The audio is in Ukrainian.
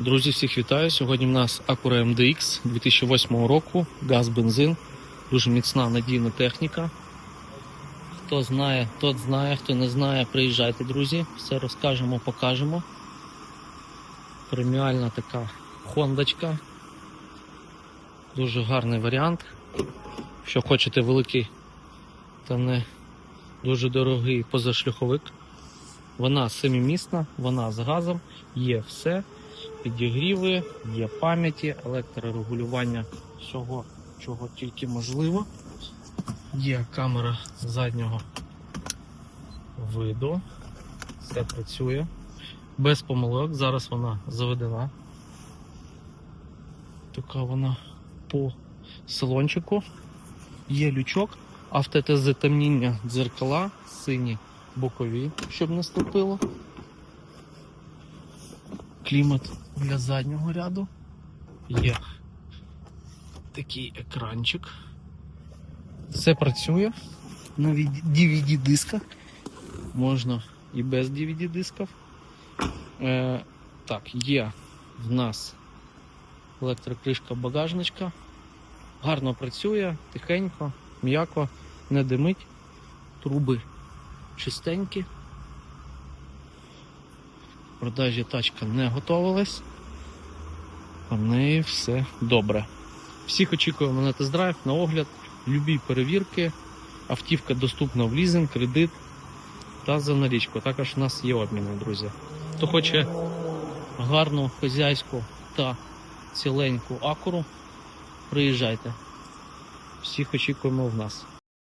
Друзі, всіх вітаю. Сьогодні в нас Acura MDX 2008 року, газ, бензин, дуже міцна надійна техніка. Хто знає, тот знає, хто не знає, приїжджайте, друзі. Все розкажемо, покажемо. Преміальна така хондочка. Дуже гарний варіант. Якщо хочете великий та не дуже дорогий позашлюховик. Вона семимісна, вона з газом, є все підігріви, є пам'яті, електрорегулювання всього, чого тільки можливо. Є камера заднього виду. Все працює. Без помилок. Зараз вона заведена. Така вона по салончику. Є лючок, автотезатемніння дзеркала, сині бокові, щоб не ступило клімат для заднього ряду. Є такий екранчик. Все працює на DVD дисках. Можна і без DVD дисків. Е, так, є в нас електрокришка багажничка. Гарно працює, тихенько, м'яко, не димить. Труби чистенькі. В продажі тачка не готувалась. В неї все добре. Всіх очікуємо на тест-драйв, на огляд, любі перевірки. Автівка доступна в лізинг, кредит та за налічку. Також у нас є обміни, друзі. Хто хоче гарну хазяйську та ціленьку акуру, приїжджайте. Всіх очікуємо в нас.